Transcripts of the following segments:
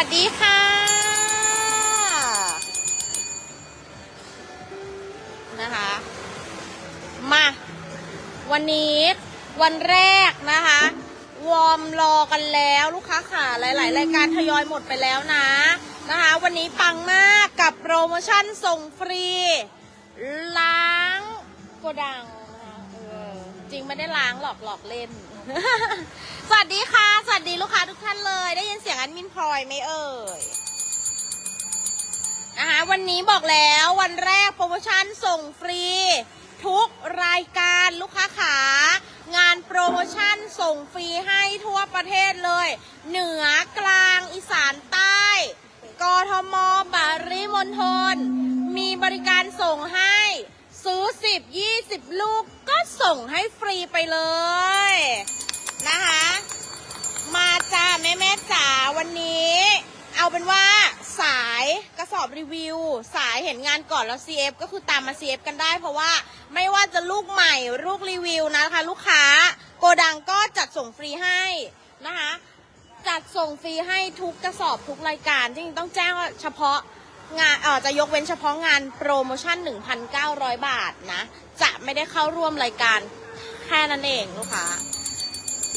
วัสดีค่ะ นะคะ มา วันนี้วันแรกนะคะ วอร์มรอกันแล้วลูกค้าค่ะ หลายๆ รายการทยอยหมดไปแล้วนะ นะคะ วันนี้ปังมากกับโปรโมชั่นส่งฟรี ล้างโกดังจริงไม่ได้ล้างหรอกหลอกเล่น สวัสดีค่ะ สวัสดีลูกค้าทุกท่านเลย ได้ยินเสียงอันมินพลอยไหมเอ่ยนะคะวันนี้บอกแล้ววันแรกโปรโมชั่นส่งฟรี ทุกรายการลูกค้าขางานโปรโมชั่นส่งฟรีให้ทั่วประเทศเลย เหนือกลางอีสานใต้ กทมบาริมณฑลมีบริการส่งให้ ซื้อ 10 20 ลูกก็ส่งให้ฟรีไปเลย นะคะ มาจ้าแม่แม่จ๋าวันนี้ เอาเป็นว่าสายกระสอบรีวิว สายเห็นงานก่อนแล้ว CF ก็คือตามมา CF กันได้เพราะว่าไม่ว่าจะลูกใหม่ลูกรีวิวนะคะ ลูกค้าโกดังก็จัดส่งฟรีให้นะคะจัดส่งฟรีให้ทุกกระสอบทุกรายการจริงต้องแจ้งว่าเฉพาะงานเออจะยกเว้นเฉพาะงานโปรโมชั่น 1,900 บาทนะ จะไม่ได้เข้าร่วมรายการแค่นั้นเองลูกค้า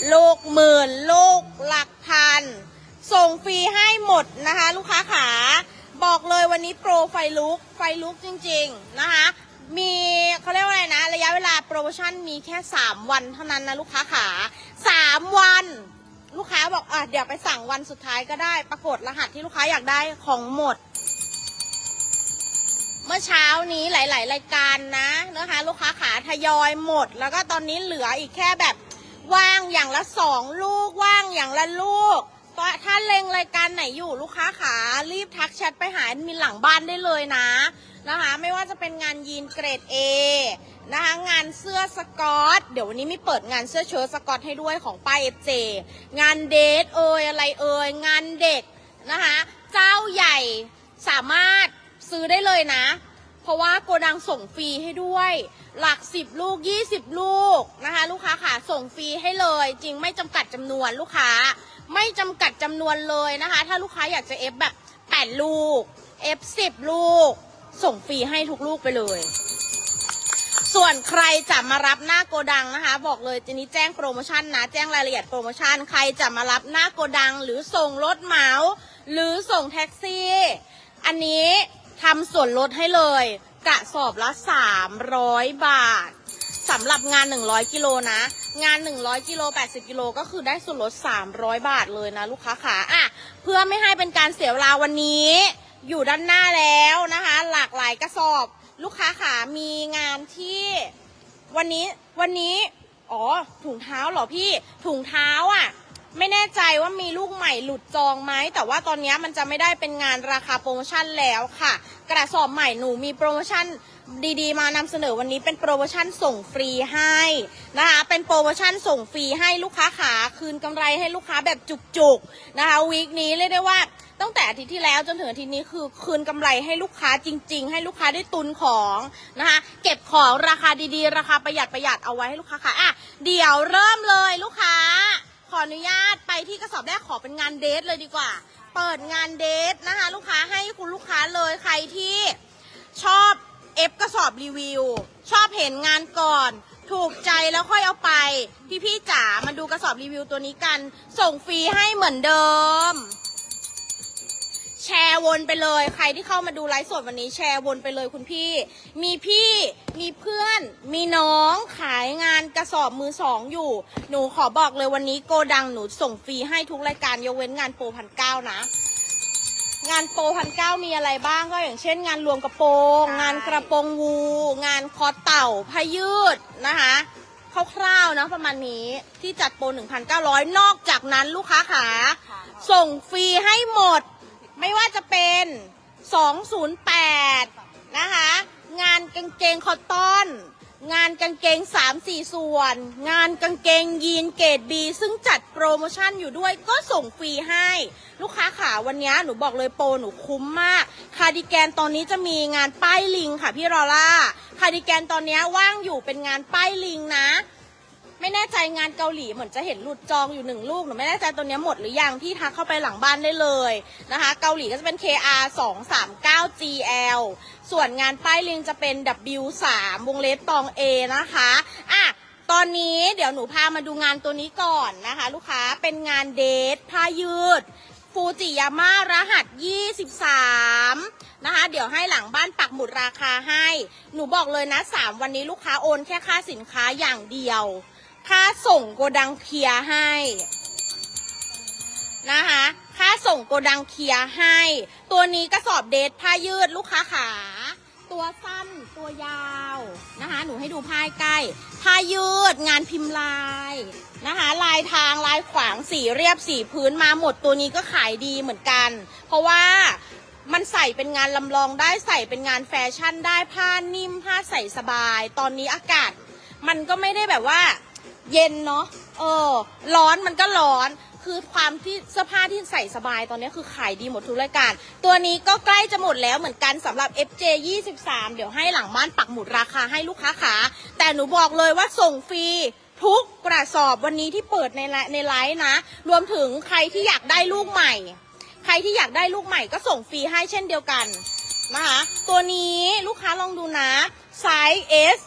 ลูกหมื่น ลูกหลักพัน ส่งฟรีให้หมดนะคะ ลูกค้าขา บอกเลยวันนี้โปรไฟลุก ไฟลุกจริงๆนะคะ มีเขาเรียกว่าอะไรนะ ระยะเวลาโปรโมชั่นมีแค่ 3 วันเท่านั้นนะลูกค้าขา 3 วันลูกค้าบอกอะเดี๋ยวไปสั่งวันสุดท้ายก็ได้ ปรากฏรหัสที่ลูกค้าอยากได้ของหมด เมื่อเช้านี้หลาย ๆ รายการนะนะคะ ลูกค้าขาทยอยหมด แล้วก็ตอนนี้เหลืออีกแค่แบบ ว่างอย่างละสองลูกว่างอย่างละลูกก็ถ้าเล็งรายการไหนอยู่ลูกค้าขารีบทักแชทไปหาแอดมินหลังบ้านได้เลยนะนะคะ ไม่ว่าจะเป็นงานยีนเกรด A นะคะงานเสื้อสกอต เดี๋ยววันนี้มีเปิดงานเสื้อเชิ้ตสกอตให้ด้วยของป้าย FJ งานเดทเอยอะไรเอยงานเด็กนะคะ เจ้าใหญ่สามารถซื้อได้เลยนะ เพราะว่าโกดังส่งฟรีให้ด้วย หลักสิบลูกยี่สิบลูกนะคะ ลูกค้าค่ะส่งฟรีให้เลย จริงไม่จำกัดจำนวนลูกค้า ไม่จำกัดจำนวนเลยนะคะ ถ้าลูกค้าอยากจะเอฟแบบแปดลูกเอฟสิบลูก ส่งฟรีให้ทุกลูกไปเลย ส่วนใครจะมารับหน้าโกดังนะคะ บอกเลยทีนี้แจ้งโปรโมชั่นนะ แจ้งรายละเอียดโปรโมชั่น ใครจะมารับหน้าโกดัง หรือส่งรถเหมา หรือส่งแท็กซี่ อันนี้ ทำส่วนลดให้เลยกระสอบละ 300 บาทสำหรับงาน 100 กิโลนะ งาน 100 กิโล 80 กิโล ก็คือได้ส่วนลด 300 บาทเลยนะลูกค้าขาอะ เพื่อไม่ให้เป็นการเสียเวลาวันนี้ อยู่ด้านหน้าแล้วนะคะ หลากหลายกระสอบ ลูกค้าขามีงานที่วันนี้ วันนี้ อ๋อ ถุงเท้าเหรอพี่ ถุงเท้าอะ ไม่แน่ใจว่ามีลูกใหม่หลุดจองไหม แต่ว่าตอนนี้มันจะไม่ได้เป็นงานราคาโปรโมชั่นแล้วค่ะ กระสอบใหม่หนูมีโปรโมชั่นดีๆ มานำเสนอวันนี้เป็นโปรโมชั่นส่งฟรีให้นะคะ เป็นโปรโมชั่นส่งฟรีให้ลูกค้าขาคืนกำไรให้ลูกค้าแบบจุกๆนะคะวีคนี้เรียกได้ว่าตั้งแต่อาทิตย์ที่แล้วจนถึงอาทิตย์นี้คือคืนกำไรให้ลูกค้าจริง ๆ ให้ลูกค้าได้ตุนของนะคะ เก็บของราคาดีๆ ราคาประหยัดประหยัดเอาไว้ให้ลูกค้าค่ะอะเดี๋ยวเริ่มเลยลูกค้า ขออนุญาตไปที่กระสอบแรกขอเป็นงานเดทเลยดีกว่า เปิดงานเดทนะคะ ลูกค้าให้คุณลูกค้าเลยใครที่ชอบเอฟกระสอบรีวิว ชอบเห็นงานก่อน ถูกใจแล้วค่อยเอาไป พี่ๆจ๋ามาดูกระสอบรีวิวตัวนี้กัน ส่งฟรีให้เหมือนเดิม แชร์วนไปเลย ใครที่เข้ามาดูไลฟ์สดวันนี้แชร์วนไปเลยคุณพี่ มีพี่มีเพื่อน มีน้องขายงานกระสอบมือสองอยู่ หนูขอบอกเลยวันนี้โกดังหนูส่งฟรีให้ทุกรายการยกเว้นงานโปรพันเก้านะ งานโปรพันเก้ามีอะไรบ้างก็อย่างเช่น งานรวมกระโปรงใช่งานกระโปรงวู งานคอเต่าพายืดนะคะคร่าวๆนะประมาณนี้ที่จัดโปร 1,900 นอกจากนั้นลูกค้าขาส่งฟรีให้หมด ไม่ว่าจะเป็น 208 นะคะ งานกางเกงคอตตอน งานกางเกง 3-4 ส่วน งานกางเกงยีนเกรด B ซึ่งจัดโปรโมชั่นอยู่ด้วยก็ส่งฟรีให้ ลูกค้าขาวันนี้หนูบอกเลยโปรหนูคุ้มมาก คาร์ดิแกนตอนนี้จะมีงานป้ายลิงค่ะพี่รอล่า คาร์ดิแกนตอนนี้ว่างอยู่เป็นงานป้ายลิงนะ ไม่แน่ใจงานเกาหลีเหมือนจะเห็นหลุดจองอยู่หนึ่งลูกหนูไม่แน่ใจตัวเนี้ยหมดหรือยังที่ทักเข้าไปหลังบ้านได้เลยนะคะ เกาหลีก็จะเป็น KR 2 3 9 GL ส่วนงานป้ายลิงจะเป็น W 3วงเล็บตอง A นะคะอะตอนนี้เดี๋ยวหนูพามาดูงานตัวนี้ก่อนนะคะ ลูกค้าเป็นงานเดทผ้ายืดฟูจิยาม่ารหัส 23 นะคะ เดี๋ยวให้หลังบ้านปักหมุดราคาให้ หนูบอกเลยนะ 3 วันนี้ลูกค้าโอนแค่ค่าสินค้าอย่างเดียว ค่าส่งโกดังเคลียร์ให้นะคะ ค่าส่งโกดังเคลียร์ให้ ตัวนี้กระสอบเดทผ้ายืดลูกค้าขา ตัวสั้นตัวยาวนะคะ หนูให้ดูผ้าใกล้ ผ้ายืดงานพิมพ์ลายนะคะ ลายทางลายขวางสีเรียบสีพื้นมาหมดตัวนี้ก็ขายดีเหมือนกัน เพราะว่ามันใส่เป็นงานลำลองได้ใส่เป็นงานแฟชั่นได้ผ้านิ่มผ้าใส่สบาย ตอนนี้อากาศ มันก็ไม่ได้แบบว่า เย็นเนาะเออ ร้อนมันก็ร้อนคือความที่เสื้อผ้าที่ใส่สบายตอนนี้คือขายดีหมดทุกรายการ ตัวนี้ก็ใกล้จะหมดแล้วเหมือนกันสำหรับ FJ 23 เดี๋ยวให้หลังบ้านปักหมุดราคาให้ลูกค้าขา แต่หนูบอกเลยว่าส่งฟรีทุกกระสอบวันนี้ที่เปิดในไลในไลฟ์นะ รวมถึงใครที่อยากได้ลูกใหม่ ใครที่อยากได้ลูกใหม่ก็ส่งฟรีให้เช่นเดียวกันนะคะตัวนี้ลูกค้าลองดูนะไซส์ S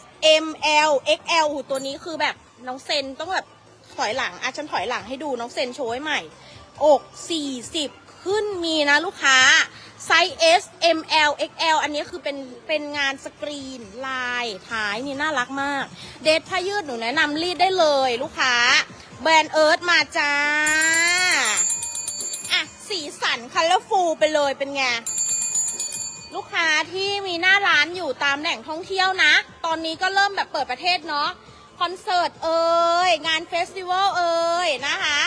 M L X L หูตัวนี้คือแบบ น้องเซนต้องแบบถอยหลังอะฉันถอยหลังให้ดูน้องเซนโชว์ให้ใหม่ อก40ขึ้นมีนะลูกค้า ไซส์ S M L X L อันนี้คือเป็นเป็นงานสกรีนลายท้ายนี่น่ารักมาก เดทผ้ายืดหนูแนะนำรีดได้เลยลูกค้า แบรนด์เอิร์ธมาจ้า อะ สีสันคัลเลอร์ฟูลไปเลยเป็นไงลูกค้าที่มีหน้าร้านอยู่ตามแหล่งท่องเที่ยวนะ ตอนนี้ก็เริ่มแบบเปิดประเทศเนาะ คอนเสิร์ตเอ่ยงานเฟสติวัลเอ่ยนะคะ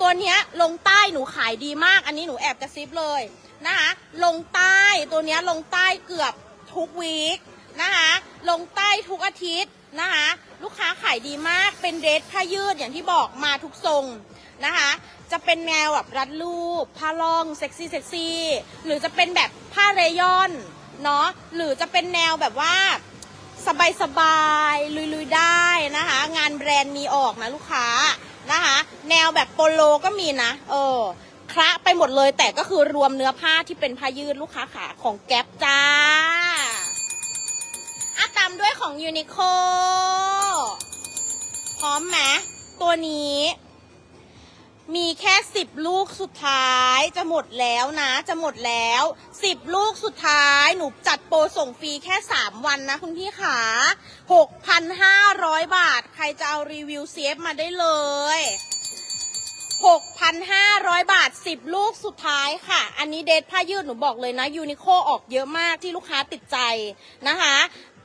ตัวเนี้ยลงใต้หนูขายดีมาก อันนี้หนูแอบกระซิบเลยนะคะ ลงใต้ตัวเนี้ยลงใต้เกือบทุกวีคนะคะ ลงใต้ทุกอาทิตย์นะคะ ลูกค้าขายดีมากเป็นเดรสผ้ายืดอย่างที่บอกมาทุกทรงนะคะ จะเป็นแนวแบบรัดรูปผ้าล่องเซ็กซี่เซ็กซี่หรือจะเป็นแบบผ้าเรยอนเนาะหรือจะเป็นแนวแบบว่าสบายสบายลุยๆได้ นะคะ งานแบรนด์มีออกนะลูกค้านะคะ แนวแบบโปโลก็มีนะ เออคละไปหมดเลยแต่ก็คือรวมเนื้อผ้าที่เป็นผ้ายืดลูกค้าขาของแก๊ปจ้าอะตามด้วยของยูนิโคพร้อมไหมตัวนี้ มีแค่สิบลูกสุดท้ายจะหมดแล้วนะ จะหมดแล้วสิบลูกสุดท้ายหนูจัดโปรส่งฟรีแค่สามวันนะคุณพี่ขาหกพันห้าร้อยบาท ใครจะเอารีวิวเซฟมาได้เลยหกพันห้าร้อยบาทสิบลูกสุดท้ายค่ะ อันนี้เดทผ้ายืดหนูบอกเลยนะยูนิโคออกเยอะมากที่ลูกค้าติดใจนะคะ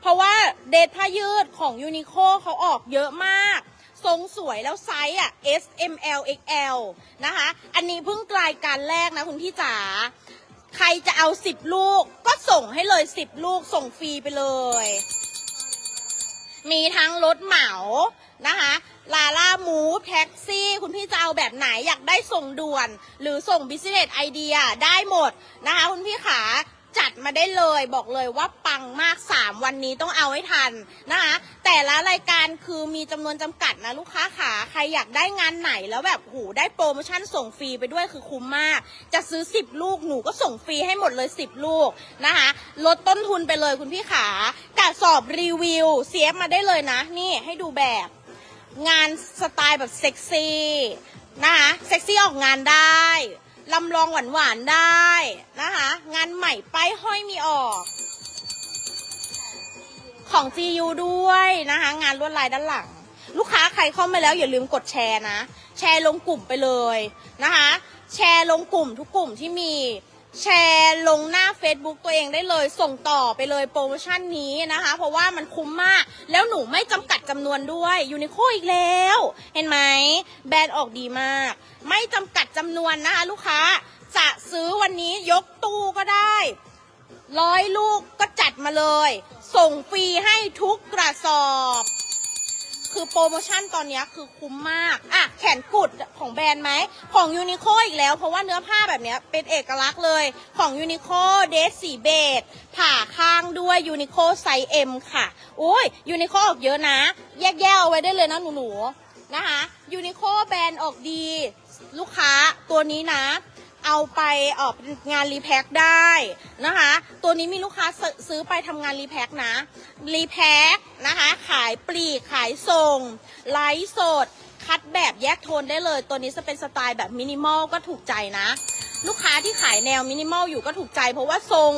เพราะว่าเดทผ้ายืดของยูนิโคเขาออกเยอะมาก ทรงสวยแล้วไซส์อะ S M L X L นะคะ อันนี้เพิ่งกลายการแรกนะคุณพี่จ๋าใครจะเอา 10 ลูกก็ส่งให้เลย 10 ลูกส่งฟรีไปเลย มีทั้งรถเหมานะคะ ลาล่ามูฟแท็กซี่ คุณพี่จะเอาแบบไหนอยากได้ส่งด่วน หรือส่งบิสเนสไอเดียได้หมดนะคะ คุณพี่ขาจัดมาได้เลยบอกเลยว่าปังมาก 3 วันนี้ต้องเอาให้ทันนะคะ แต่ละรายการคือมีจำนวนจำกัดนะลูกค้าขาใครอยากได้งานไหนแล้วแบบหูได้โปรโมชั่นส่งฟรีไปด้วยคือคุ้มมาก จะซื้อ 10 ลูกหนูก็ส่งฟรีให้หมดเลย 10 ลูกนะคะลดต้นทุนไปเลยคุณพี่ขากระสอบรีวิวเสียมาได้เลยนะ นี่ให้ดูแบบงานสไตล์แบบเซ็กซี่นะคะเซ็กซี่ออกงานได้ลำลองหวานหวานๆได้นะคะงานใหม่ป้ายห้อยมีออก ของ GU ด้วยนะคะ งานลวดลายด้านหลัง ลูกค้าใครเข้ามาแล้วอย่าลืมกดแชร์นะ แชร์ลงกลุ่มไปเลยนะคะ แชร์ลงกลุ่มทุกกลุ่มที่มี แชร์ลงหน้า Facebook ตัวเองได้เลย ส่งต่อไปเลยโปรโมชั่นนี้นะคะ เพราะว่ามันคุ้มมาก แล้วหนูไม่จำกัดจำนวนด้วยยูนิโคอีกแล้ว เห็นไหมแบรนด์ออกดีมาก ไม่จำกัดจำนวนนะคะ ลูกค้าจะซื้อวันนี้ยกตู้ก็ได้ ร้อยลูกก็จัดมาเลย ส่งฟรีให้ทุกกระสอบ คือโปรโมชั่นตอนนี้คือคุ้มมาก อะ แขนกุดของแบรนด์ไหม ของยูนิโคอีกแล้ว เพราะว่าเนื้อผ้าแบบเนี้ยเป็นเอกลักษณ์เลย ของยูนิโคเดสสีเบจผ่าข้างด้วยยูนิโคไซส์ M ค่ะ อุ้ยยูนิโคออกเยอะนะ แยกๆเอาไว้ได้เลยนะหนูๆนะคะยูนิโคแบรนด์ออกดี ลูกค้าตัวนี้นะ เอาไปออกงานรีแพ็คได้นะคะ ตัวนี้มีลูกค้าซื้อไปทำงานรีแพ็คนะ รีแพ็คนะคะ ขายปลีก ขายส่ง ไลฟ์สด คัดแบบแยกโทนได้เลย ตัวนี้จะเป็นสไตล์แบบมินิมอลก็ถูกใจนะ ลูกค้าที่ขายแนวมินิมอลอยู่ก็ถูกใจเพราะว่าทรง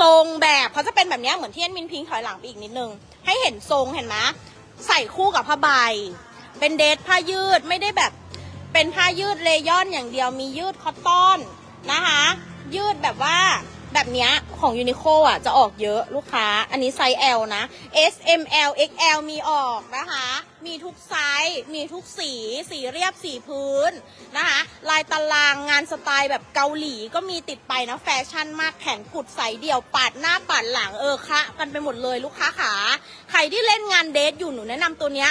ทรงแบบเขาจะเป็นแบบนี้เหมือนที่แอนมินพิงถอยหลังไปอีกนิดนึง ให้เห็นทรงเห็นไหมใส่คู่กับผ้าใบ เป็นเดทผ้ายืดไม่ได้แบบ เป็นผ้ายืดเลยอนอย่างเดียวมียืดคอตตอนนะคะ ยืดแบบว่าแบบเนี้ยของยูนิโคอะจะออกเยอะลูกค้า อันนี้ไซส์ L นะ S M L X L มีออกนะคะ มีทุกไซส์มีทุกสี สีเรียบสีพื้นนะคะ ลายตารางงานสไตล์แบบเกาหลีก็มีติดไปนะแฟชั่นมากแขนกุดใสเดี่ยวปาดหน้าปาดหลังเออคะกันไปหมดเลยลูกค้าขาใครที่เล่นงานเดทอยู่หนูแนะนำตัวเนี้ย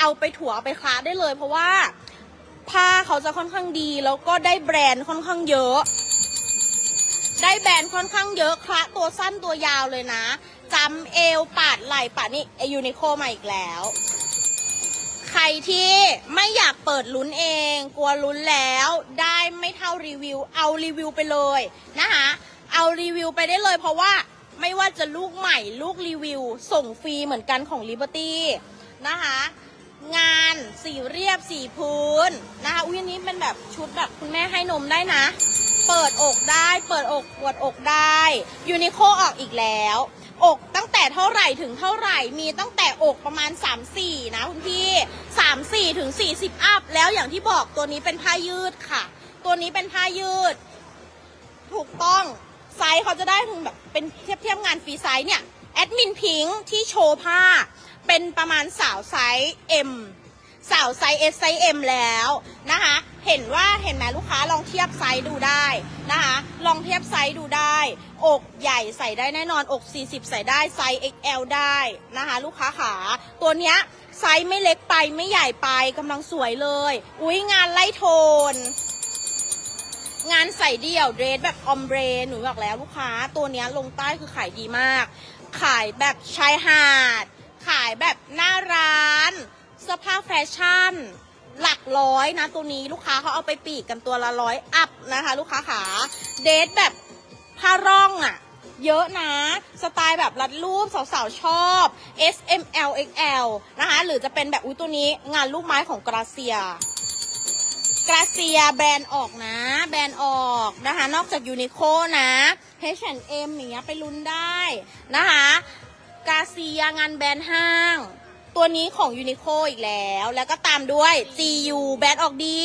เอาไปถั่วเอาไปคลาได้เลยเพราะว่า ผ้าเขาจะค่อนข้างดี แล้วก็ได้แบรนด์ค่อนข้างเยอะ ได้แบรนด์ค่อนข้างเยอะคละตัวสั้นตัวยาวเลยนะจำเอวปาดไหล่ปาดนี่ยูนิโคมาอีกแล้ว ใครที่ไม่อยากเปิดลุ้นเอง กลัวลุ้นแล้วได้ไม่เท่ารีวิว เอารีวิวไปเลยนะคะเอารีวิวไปได้เลยเพราะว่าไม่ว่าจะลูกใหม่ลูกรีวิว ส่งฟรีเหมือนกันของ Liberty นะคะ งานสีเรียบสีพื้นนะคะ อุ้ยอันนี้เป็นแบบชุดแบบคุณแม่ให้นมได้นะ เปิดอกได้ เปิดอกปวดอกได้ ยูนิโคออกอีกแล้ว อกตั้งแต่เท่าไหร่ถึงเท่าไหร่ มีตั้งแต่อกประมาณ 3-4 นะคุณพี่ 3-4 ถึง 40 อัพ แล้วอย่างที่บอกตัวนี้เป็นผ้ายืดค่ะ ตัวนี้เป็นผ้ายืด ถูกต้องไซส์เขาจะได้ถึงแบบเป็นเทียบเทียบงานฟรีไซส์เนี่ย แอดมินพิงค์ที่โชว์ผ้า เป็นประมาณสาวไซส์ M สาวไซส์ S ไซส์ M แล้วนะคะ เห็นว่าเห็นไหมลูกค้าลองเทียบไซส์ดูได้นะคะ ลองเทียบไซส์ดูได้ อกใหญ่ใส่ได้แน่นอน อก 40 ใส่ได้ไซส์ XL ได้นะคะ ลูกค้าขา ตัวเนี้ยไซส์ไม่เล็กไปไม่ใหญ่ไปกำลังสวยเลย อุ้ยงานไล่โทน งานใส่เดี่ยวเดรสแบบออมเบรหนูบอกแล้วลูกค้า ตัวเนี้ยลงใต้คือขายดีมาก ขายแบบชายหาด ขายแบบหน้าร้านเสื้อผ้าแฟชั่น หลักร้อยนะตัวนี้ลูกค้าเขาเอาไปปีกกันตัวละร้อยอัพนะคะ ลูกค้าขาเดทแบบผ้าร่องอะ่ะเยอะนะ สไตล์แบบรัดรูปสาวๆ ชอบ S M L X L นะคะ หรือจะเป็นแบบอุ้ยตัวนี้งานลูกไม้ของกราเซีย กราเซียแบรนด์ออกนะ แบรนด์ออกนะคะ นอกจากยูนิโคนะ H&M อย่างเงี้ยไปลุ้นได้นะคะกาเซียงานแบรนด์ห้าง ตัวนี้ของยูนิโคอีกแล้ว แล้วก็ตามด้วย GU แบรนด์ออกดี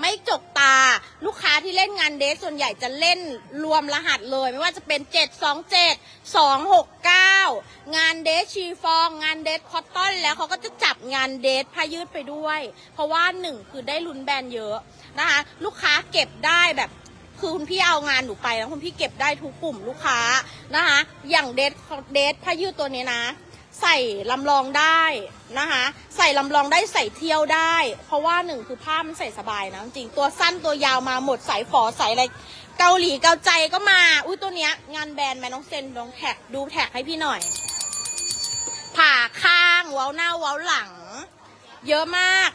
ไม่จกตา ลูกค้าที่เล่นงานเดทส่วนใหญ่จะเล่นรวมรหัสเลย ไม่ว่าจะเป็น 727 269 งานเดทชีฟอง งานเดทคอตตอน แล้วเขาก็จะจับงานเดทผ้ายืดไปด้วย เพราะว่าหนึ่งคือได้ลุ้นแบรนด์เยอะนะคะ ลูกค้าเก็บได้แบบคือคุณพี่เอางานหนูไปแล้วคุณพี่เก็บได้ทุกกลุ่มลูกค้านะคะ อย่างเดทเดทผ้ายืดตัวนี้นะ ใส่ลำลองได้นะคะ ใส่ลำลองได้ใส่เที่ยวได้ เพราะว่าหนึ่งคือผ้ามันใส่สบายนะจริงตัวสั้นตัวยาวมาหมดสายฝอสายอะไรเกาหลีเกาใจก็มา อุ้ยตัวเนี้ย งานแบรนด์แม่น้องเซนลองแท็กดูแท็กให้พี่หน่อย ผ่าข้างเว้าหน้าเว้าหลัง เยอะมาก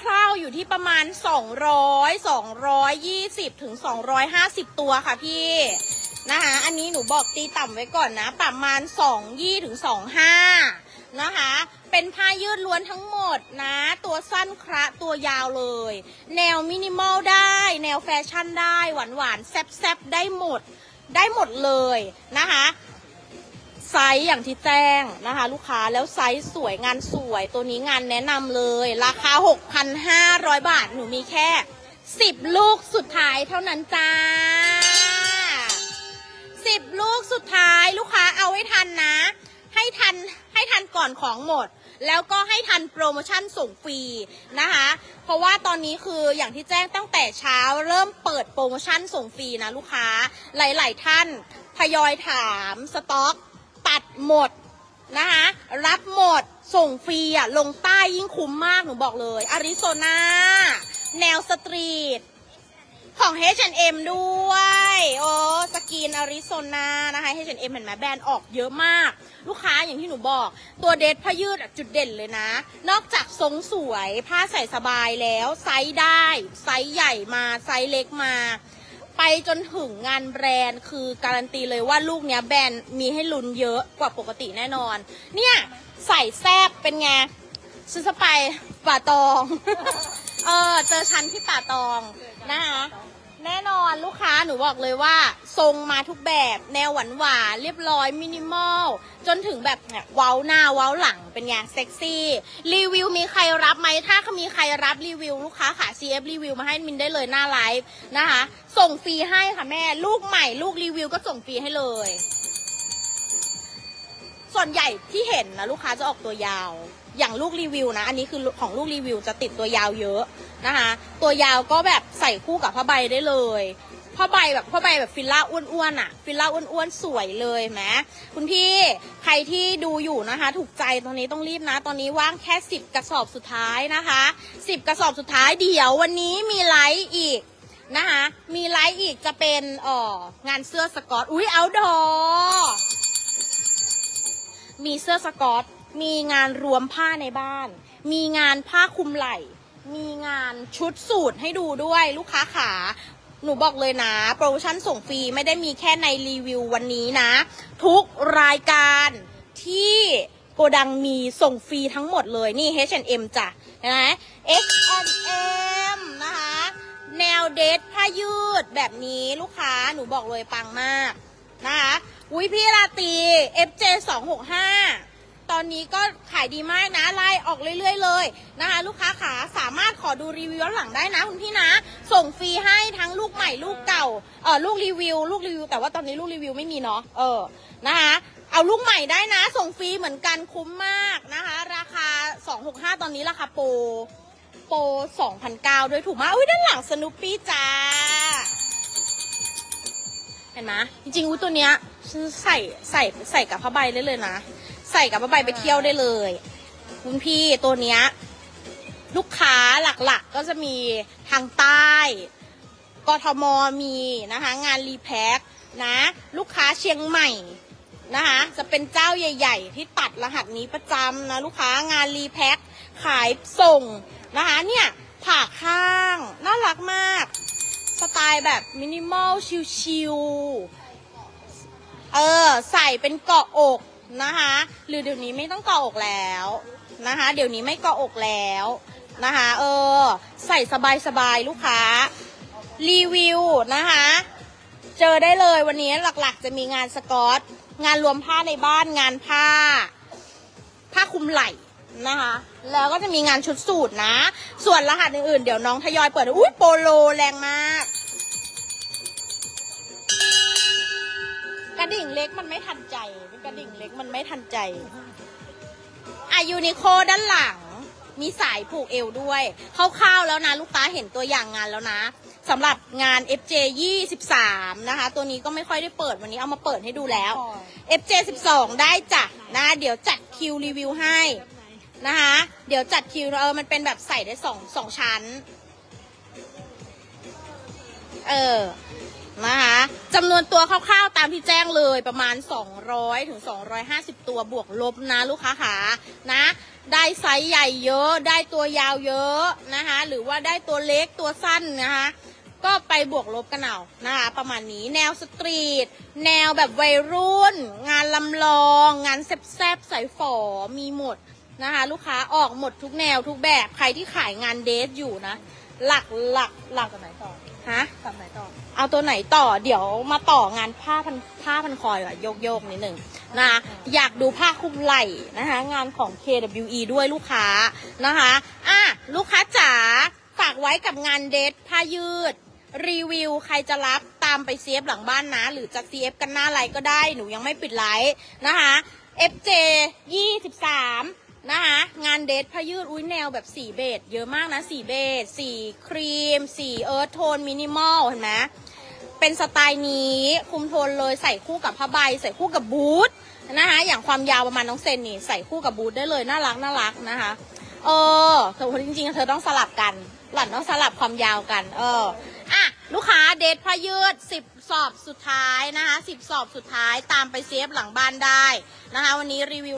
คร่าวๆอยู่ที่ประมาณ 200 220ถึง250 ตัวค่ะพี่ นะคะ อันนี้หนูบอกตีต่ำไว้ก่อนนะ ประมาณ2ยี่ถึง25นะคะ เป็นผ้ายืดล้วนทั้งหมดนะ ตัวสั้นคระตัวยาวเลย แนวมินิมอลได้ แนวแฟชั่นได้ หวานหวานแซบแซบได้หมด ได้หมดเลยนะคะไซส์อย่างที่แจ้งนะคะ ลูกค้าแล้วไซส์สวยงานสวยตัวนี้งานแนะนำเลย ราคา 6,500 บาท หนูมีแค่ 10 ลูกสุดท้ายเท่านั้นจ้า 10ลูกสุดท้ายลูกค้าเอาให้ทันนะ ให้ทันให้ทันก่อนของหมด แล้วก็ให้ทันโปรโมชั่นส่งฟรีนะคะ เพราะว่าตอนนี้คืออย่างที่แจ้งตั้งแต่เช้าเริ่มเปิดโปรโมชั่นส่งฟรีนะลูกค้าหลาย ๆ ท่านทยอยถามสต็อก ตัดหมดนะคะรับหมดส่งฟรีอะลงใต้ยิ่งคุ้มมากหนูบอกเลยอาริโซนาแนวสตรีท ของ H&M ด้วย โอ้สกินอาริโซนานะคะ H&M เห็นไหมแบรนด์ออกเยอะมาก ลูกค้าอย่างที่หนูบอก ตัวเดทผ้ายืดจุดเด่นเลยนะ นอกจากทรงสวยผ้าใส่สบายแล้ว ไซส์ได้ ไซส์ใหญ่มา ไซส์เล็กมา ไปจนถึงงานแบรนด์คือการันตีเลยว่าลูกเนี้ยแบรนด์มีให้ลุ้นเยอะกว่าปกติแน่นอน เนี่ยใส่แซบเป็นไงซื้อสไปป่าตอง เออเจอชั้นที่ป่าตองนะคะ แน่นอนลูกค้าหนูบอกเลยว่า ทรงมาทุกแบบแนวหวานหวานเรียบร้อยมินิมอล จนถึงแบบเนี่ยเว้าหน้าเว้าหลังเป็นไงเซ็กซี่ รีวิวมีใครรับไหมถ้ามีใครรับรีวิวลูกค้าค่ะ CF รีวิวมาให้มินได้เลยหน้าไลฟ์นะคะ ส่งฟรีให้ค่ะแม่ ลูกใหม่ ลูกรีวิวก็ส่งฟรีให้เลย ส่วนใหญ่ที่เห็นนะลูกค้าจะออกตัวยาว อย่างลูกรีวิวนะ อันนี้คือของลูกรีวิวจะติดตัวยาวเยอะ นะคะ ตัวยาวก็แบบใส่คู่กับผ้าใบได้เลยผ้าใบแบบผ้าใบแบบฟิลล่าอ้วนๆอะ ฟิลล่าอ้วนๆสวยเลยแหมคุณพี่ใครที่ดูอยู่นะคะ ถูกใจตอนนี้ต้องรีบนะ ตอนนี้ว่างแค่สิบกระสอบสุดท้ายนะคะสิบกระสอบสุดท้ายเดี๋ยววันนี้มีไลฟ์อีกนะคะ มีไลฟ์อีกจะเป็นเอ่องานเสื้อสกอต อุ้ยเอาดอมีเสื้อสกอต มีงานรวมผ้าในบ้าน มีงานผ้าคลุมไหล่ มีงานชุดสูตรให้ดูด้วยลูกค้าขาหนูบอกเลยนะ โปรโมชั่นส่งฟรีไม่ได้มีแค่ในรีวิววันนี้นะ ทุกรายการที่โกดังมีส่งฟรีทั้งหมดเลย นี่ H&M จ้ะเห็นไหม H&M นะคะ แนวเดทผ้ายืดแบบนี้ลูกค้าหนูบอกเลยปังมากนะคะอุ้ยพี่ราตรี FJ 2 6 5 ตอนนี้ก็ขายดีมากนะไล่ออกเรื่อยๆ เลยนะคะ ลูกค้าขาสามารถขอดูรีวิวย้อนหลังได้นะคุณพี่นะ ส่งฟรีให้ทั้งลูกใหม่ลูกเก่าเออลูกรีวิว ลูกรีวิว แต่ว่าตอนนี้ลูกรีวิวไม่มีเนาะเออนะคะเอาลูกใหม่ได้นะ ส่งฟรีเหมือนกันคุ้มมากนะคะ ราคา 265 ตอนนี้ราคาโปรโปร2,009ด้วยถูกมากอุ้ยด้านหลังสนุปปี้จ้าเห็นไหมจริงๆอุ้ยตัวเนี้ยฉันใส่ใส่ใส่กับผ้าใบได้เลยนะ ใส่กับผ้าใบไปเที่ยวได้เลย คุณพี่ตัวเนี้ยลูกค้าหลักๆก็จะมีทางใต้กทมมีนะคะงานรีแพ็คนะ ลูกค้าเชียงใหม่นะคะจะเป็นเจ้าใหญ่ ๆ ที่ตัดรหัสนี้ประจำนะลูกค้างานรีแพ็คขายส่งนะคะเนี่ยผ่าข้างน่ารักมาก สไตล์แบบมินิมอลชิลๆเออใส่เป็นเกาะอก นะคะ หรือเดี๋ยวนี้ไม่ต้องเกาะอกแล้วนะคะ เดี๋ยวนี้ไม่เกาะอกแล้วนะคะ เออ ใส่สบายๆลูกค้า รีวิวนะคะ เจอได้เลยวันนี้หลักๆ จะมีงานสกอต งานรวมผ้าในบ้านงานผ้า ผ้าคลุมไหล่นะคะ แล้วก็จะมีงานชุดสูตรนะ ส่วนรหัสอื่นๆ เดี๋ยวน้องทยอยเปิด อุ้ยโปโลแรงมาก ระดิ่งเล็กมันไม่ทันใจ เป็นกระดิ่งเล็กมันไม่ทันใจอายูนิโคด้านหลัง มีสายผูกเอวด้วยคร่าวๆแล้วนะ ลูกค้าเห็นตัวอย่างงานแล้วนะสำหรับงาน FJ 23นะคะ ตัวนี้ก็ไม่ค่อยได้เปิดวันนี้เอามาเปิดให้ดูแล้ว FJ 12ได้จ้ะนะ เดี๋ยวจัดคิวรีวิวให้นะคะ เดี๋ยวจัดคิวเออมันเป็นแบบใส่ได้สองสองชั้น เออ นะคะจำนวนตัวคร่าวๆตามที่แจ้งเลยประมาณ 200ถึง250 ตัวบวกลบนะลูกค้าขานะ ได้ไซส์ใหญ่เยอะได้ตัวยาวเยอะนะคะ หรือว่าได้ตัวเล็กตัวสั้นนะคะ ก็ไปบวกลบกันเอานะคะ ประมาณนี้แนวสตรีท แนวแบบวัยรุ่น งานลำลอง งานแซบๆใส่ฝอมีหมดนะคะ ลูกค้าออกหมดทุกแนวทุกแบบใครที่ขายงานเดทอยู่นะ หลักหลักหลักตัวไหนต่อฮะตัดไหนต่อ เอาตัวไหนต่อเดี๋ยวมาต่องานผ้าพันผ้าพันคอยอะโยกโยกๆนิดหนึ่งนะคะอยากดูผ้าคลุมไหล่นะคะงานของ KWE ด้วยลูกค้านะคะอะลูกค้าจ๋าฝากไว้กับงานเดทผ้ายืด รีวิวใครจะรับตามไปเซฟหลังบ้านนะ หรือจะ CF กันหน้าไลน์ก็ได้หนูยังไม่ปิดไลน์นะคะ FJ 23นะคะงานเดทผ้ายืดอุ้ยแนวแบบสีเบจเยอะมากนะสีเบจสีครีม สีเอิร์ธโทนมินิมอลเห็นไหม เป็นสไตล์นี้คุมโทนเลยใส่คู่กับผ้าใบ ใส่คู่กับบูทนะคะอย่างความยาวประมาณน้องเซนนี่ใส่คู่กับบูทได้เลยน่ารักน่ารักนะคะเออแต่จริงๆเธอต้องสลับกัน หล่อนต้องสลับความยาวกัน เอออะลูกค้าเดทพระยืดสิบสอบสุดท้ายนะคะสิบสอบสุดท้ายตามไปเซฟหลังบ้านได้นะคะวันนี้รีวิว